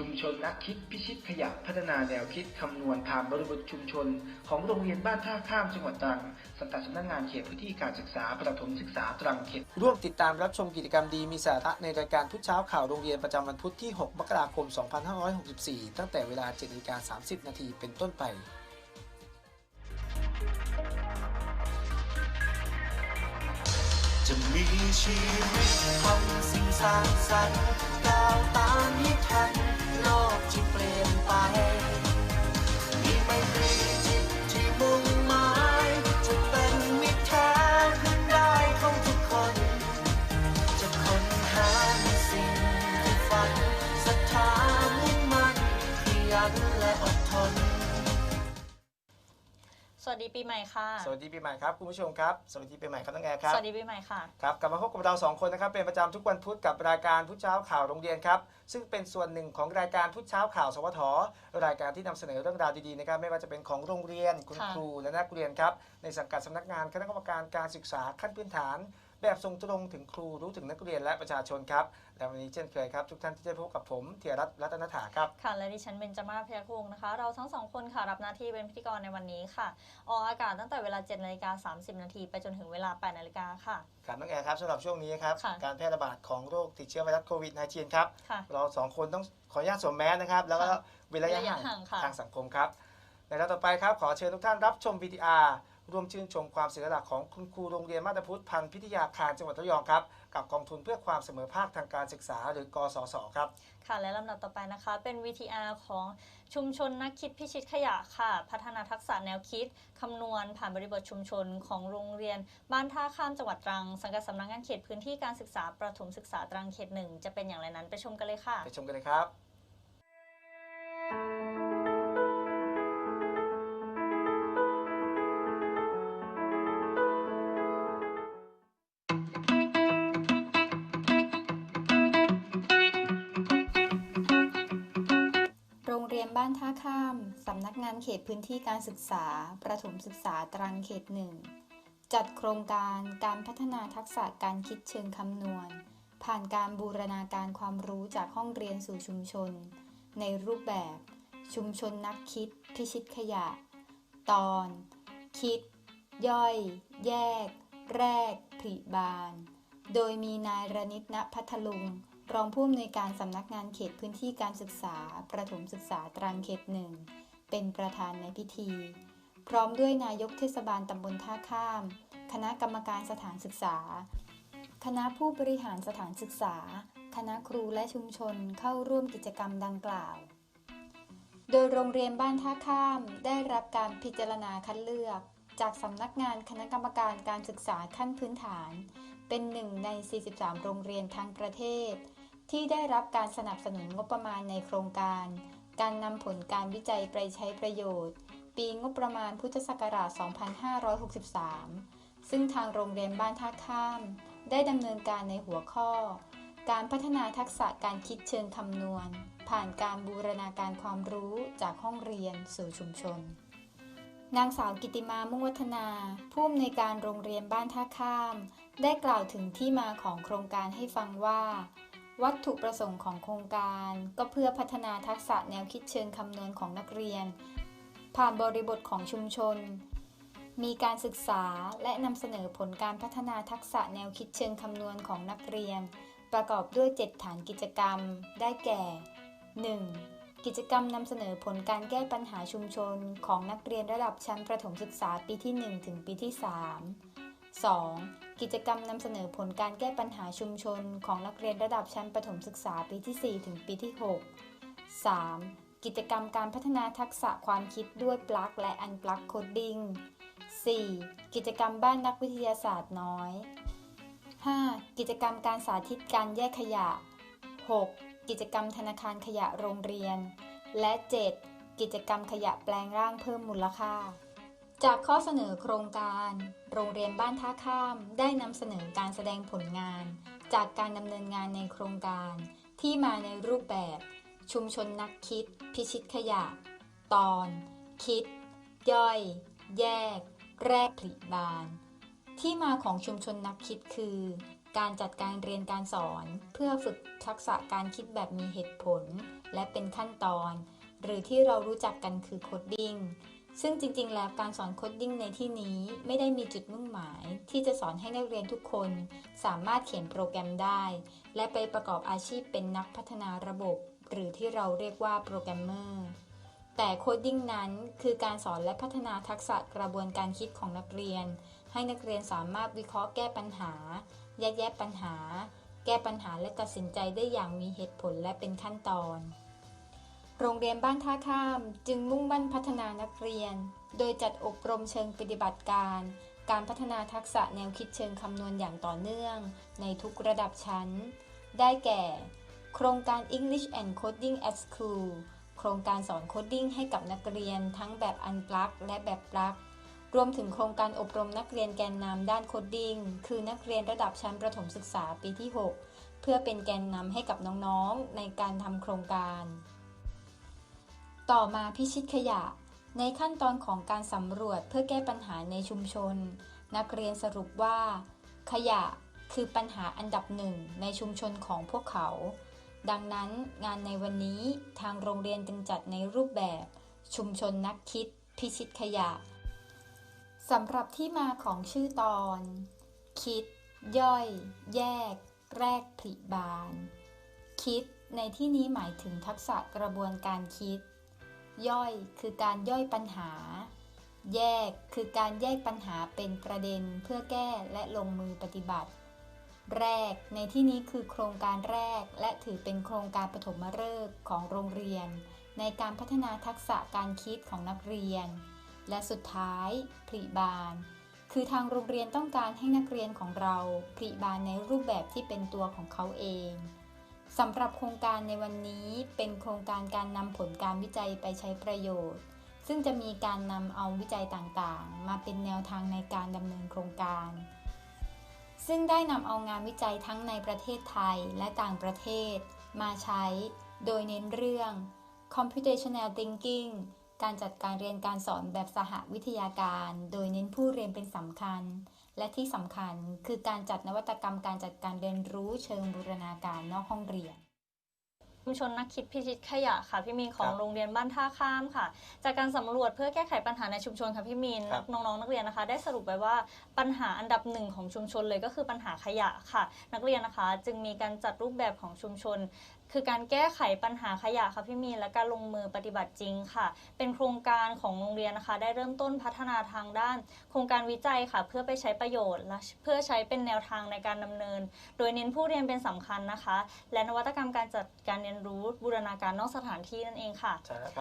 ชุมชนนักคิดพิชิตขยะพัฒนาแนวคิดคำนวณผ่านบริบทชุมชน ของโรงเรียนบ้านท่าข้ามจังหวัดตรังสังกัดสำนักงานเขตพื้นที่การศึกษาประถมศึกษาตรังเขตร่วมติดตามรับชมกิจกรรมดีมีสาระในรายการทุกเช้าข่าวโรงเรียนประจำวันพุธที่ 6 มกราคม 2564 ตั้งแต่เวลา7นาฬิกา30 นาทีเป็นต้นไปจะมีชีวิตทำสิ่งสร้างสรรค์ก้าวตามให้ทัน ดีปีใหม่ค่ะ สวัสดีปีใหม่ครับคุณผู้ชมครับ สวัสดีปีใหม่ครับน้องแอร์ครับ สวัสดีปีใหม่ค่ะ ครับกลับมาพบกับเราสองคนนะครับเป็นประจำทุกวันพุธกับรายการพุธเช้าข่าวโรงเรียนครับ ซึ่งเป็นส่วนหนึ่งของรายการพุธเช้าข่าวสวท รายการที่นำเสนอเรื่องราวดีๆนะครับ ไม่ว่าจะเป็นของโรงเรียนคุณค่ะ ครูและนักเรียนครับในสังกัดสำนักงานคณะกรรมการการศึกษาขั้นพื้นฐาน แบบส่งตรงถึงครูรู้ถึงนักเรียนและประชาชนครับ และวันนี้เช่นเคยครับ ทุกท่านที่จะพบกับผมเทียรัตน์รัตนถาครับ ค่ะ และดิฉันเบนจามาศพยัคฆ์วงศ์นะคะ เราทั้งสองคนค่ะ รับหน้าที่เป็นพิธีกรในวันนี้ค่ะ ออกอากาศตั้งแต่เวลา7นาฬิกา30 นาทีไปจนถึงเวลา8นาฬิกาค่ะ ครับน้องแอร์ครับสำหรับช่วงนี้ครับ ค่ะการแพร่ระบาดของโรคติดเชื้อไวรัสโควิด -19 ครับ ค่ะเราสองคนต้องขออนุญาตสวมแมสนะครับ แล้วก็ค่ะเว้นระยะระยะห่างห่างค่ะ ทางสังคมครับ ในลำต่อไปครับ ขอเชิญทุกท่านรับชม VTR ร่วมชื่นชมความเสียสละของคุณครูโรงเรียนมาตรพุทธพันธ์พิทยาคารจังหวัดระยองครับกับกองทุนเพื่อความเสมอภาคทางการศึกษาหรือกสศครับ ค่ะและลำดับต่อไปนะคะ เป็น VTR ของชุมชนนักคิดพิชิตขยะค่ะ พัฒนาทักษะแนวคิด คำนวณผ่านบริบทชุมชนของโรงเรียน บ้านท่าข้ามจังหวัดตรัง สังกัดสำนักงานเขตพื้นที่การศึกษาประถมศึกษาตรังเขตหนึ่งจะเป็นอย่างไรนั้นไปชมกันเลยค่ะ ไปชมกันเลยครับ เรียนบ้านท่าข้าม สำนักงานเขตพื้นที่การศึกษา ประถมศึกษาตรังเขตหนึ่ง จัดโครงการการพัฒนาทักษะการคิดเชิงคำนวณ ผ่านการบูรณาการความรู้จากห้องเรียนสู่ชุมชน ในรูปแบบ ชุมชนนักคิด พิชิตขยะ ตอน คิด ย่อย แยก แรกผลิบานโดยมีนายรณิตณพัทลุง รองผู้อำนวยการสำนักงานเขตพื้นที่การศึกษา ประถมศึกษาตรังเขตหนึ่ง เป็นประธานในพิธี พร้อมด้วยนายกเทศบาลตำบลท่าข้าม คณะกรรมการสถานศึกษา คณะผู้บริหารสถานศึกษา คณะครูและชุมชนเข้าร่วมกิจกรรมดังกล่าว โดยโรงเรียนบ้านท่าข้ามได้รับการพิจารณาคัดเลือก จากสำนักงานคณะกรรมการการศึกษาขั้นพื้นฐาน เป็นหนึ่งใน 43 โรงเรียนทั้งประเทศ ที่ได้รับการสนับสนุนงบประมาณในโครงการ การนำผลการวิจัยไปใช้ประโยชน์ ปีงบประมาณพุทธศักราช 2563 ซึ่งทางโรงเรียนบ้านท่าข้าม ได้ดำเนินการในหัวข้อ การพัฒนาทักษะการคิดเชิงคำนวณ ผ่านการบูรณาการความรู้จากห้องเรียนสู่ชุมชนนางสาวกิติมามุ่งวัฒนา ผู้อำนวยการโรงเรียนบ้านท่าข้าม ได้กล่าวถึงที่มาของโครงการให้ฟังว่า วัตถุประสงค์ของโครงการ ก็เพื่อพัฒนาทักษะแนวคิดเชิงคำนวณของนักเรียน ผ่านบริบทของชุมชน มีการศึกษาและนำเสนอผลการพัฒนาทักษะแนวคิดเชิงคำนวณของนักเรียน ประกอบด้วย 7 ฐานกิจกรรม ได้แก่ 1. กิจกรรมนำเสนอผลการแก้ปัญหาชุมชน ของนักเรียนระดับชั้นประถมศึกษาปีที่ 1 ถึงปีที่ 3 2. กิจกรรมนำเสนอผลการแก้ปัญหาชุมชนของนักเรียนระดับชั้นประถมศึกษาปีที่ 4 ถึงปีที่ 6 3. กิจกรรมการพัฒนาทักษะความคิดด้วยปลั๊กและอันปลั๊กโคดดิ้ง 4. กิจกรรมบ้านนักวิทยาศาสตร์น้อย 5. กิจกรรมการสาธิตการแยกขยะ 6. กิจกรรมธนาคารขยะโรงเรียน และ 7. กิจกรรมขยะแปลงร่างเพิ่มมูลค่า จากข้อเสนอโครงการ โรงเรียนบ้านท่าข้าม ได้นำเสนอการแสดงผลงาน จากการดำเนินงานในโครงการ ที่มาในรูปแบบ ชุมชนนักคิด พิชิตขยะ ตอน คิด ย่อย แยก แรกผลิบาน ที่มาของชุมชนนักคิดคือ การจัดการเรียนการสอน เพื่อฝึกทักษะการคิดแบบมีเหตุผล และเป็นขั้นตอน หรือที่เรารู้จักกันคือโคดดิ้ง ซึ่งจริงๆ แล้วการสอนโคดดิ้งในที่นี้ไม่ได้มีจุดมุ่งหมาย ที่จะสอนให้นักเรียนทุกคน สามารถเขียนโปรแกรมได้ และไปประกอบอาชีพเป็นนักพัฒนาระบบ หรือที่เราเรียกว่าโปรแกรมเมอร์แต่โคดดิ้งนั้นคือการสอนและพัฒนาทักษะกระบวนการคิดของนักเรียน ให้นักเรียนสามารถวิเคราะห์แก้ปัญหา แยกแยะปัญหา แก้ปัญหาและตัดสินใจได้อย่างมีเหตุผลและเป็นขั้นตอน โรงเรียนบ้านท่าข้ามจึงมุ่งมั่นพัฒนานักเรียน โดยจัดอบรมเชิงปฏิบัติการ การพัฒนาทักษะแนวคิดเชิงคำนวณอย่างต่อเนื่อง ในทุกระดับชั้น ได้แก่ โครงการ English and Coding at School โครงการสอนโคดดิ้งให้กับนักเรียนทั้งแบบอันปลักและแบบปลักรวมถึงโครงการอบรมนักเรียนแกนนำด้านโคดดิ้งคือนักเรียนระดับชั้นประถมศึกษาปีที่ 6 เพื่อเป็นแกนนำให้กับน้องๆ ในการทำโครงการ ต่อมาพิชิตขยะ ในขั้นตอนของการสำรวจเพื่อแก้ปัญหาในชุมชน นักเรียนสรุปว่า ขยะคือปัญหาอันดับหนึ่งในชุมชนของพวกเขา ดังนั้นงานในวันนี้ทางโรงเรียนจึงจัดในรูปแบบ ชุมชนนักคิด พิชิตขยะสำหรับที่มาของชื่อตอน คิด ย่อย แยก แรกผลิบานคิดในที่นี้หมายถึงทักษะกระบวนการคิด ย่อยคือการย่อยปัญหา แยกคือการแยกปัญหาเป็นประเด็นเพื่อแก้และลงมือปฏิบัติ แรกในที่นี้คือโครงการแรกและถือเป็นโครงการปฐมฤกษ์ของโรงเรียน ในการพัฒนาทักษะการคิดของนักเรียน และสุดท้ายผลิบานคือทางโรงเรียนต้องการให้นักเรียนของเราผลิบานในรูปแบบที่เป็นตัวของเขาเอง สำหรับโครงการในวันนี้เป็นโครงการการนำผลการวิจัยไปใช้ประโยชน์ ซึ่งจะมีการนำเอาวิจัยต่างๆ มาเป็นแนวทางในการดำเนินโครงการ ซึ่งได้นำเอางานวิจัยทั้งในประเทศไทยและต่างประเทศ มาใช้ โดยเน้นเรื่อง computational thinking การจัดการเรียนการสอนแบบสหวิทยาการ โดยเน้นผู้เรียนเป็นสำคัญ และที่สำคัญคือการจัดนวัตกรรมการจัดการเรียนรู้เชิงบูรณาการนอกห้องเรียนชุมชนนักคิดพิชิตขยะค่ะพี่มีนของครับโรงเรียนบ้านท่าข้ามค่ะ จากการสำรวจเพื่อแก้ไขปัญหาในชุมชนค่ะพี่มีนครับน้องๆนักเรียนนะคะ ได้สรุปไว้ว่าปัญหาอันดับหนึ่งของชุมชนเลยก็คือปัญหาขยะค่ะ นักเรียนนะคะ จึงมีการจัดรูปแบบของชุมชน คือการแก้ไขปัญหาขยะค่ะพี่มีนและการลงมือปฏิบัติจริงค่ะ เป็นโครงการของโรงเรียนนะคะ ได้เริ่มต้นพัฒนาทางด้าน โครงการวิจัยค่ะ เพื่อไปใช้ประโยชน์และเพื่อใช้เป็นแนวทางในการดำเนิน โดยเน้นผู้เรียนเป็นสำคัญนะคะ และนวัตกรรมการจัดการเรียนรู้บูรณาการนอกสถานที่นั่นเองค่ะ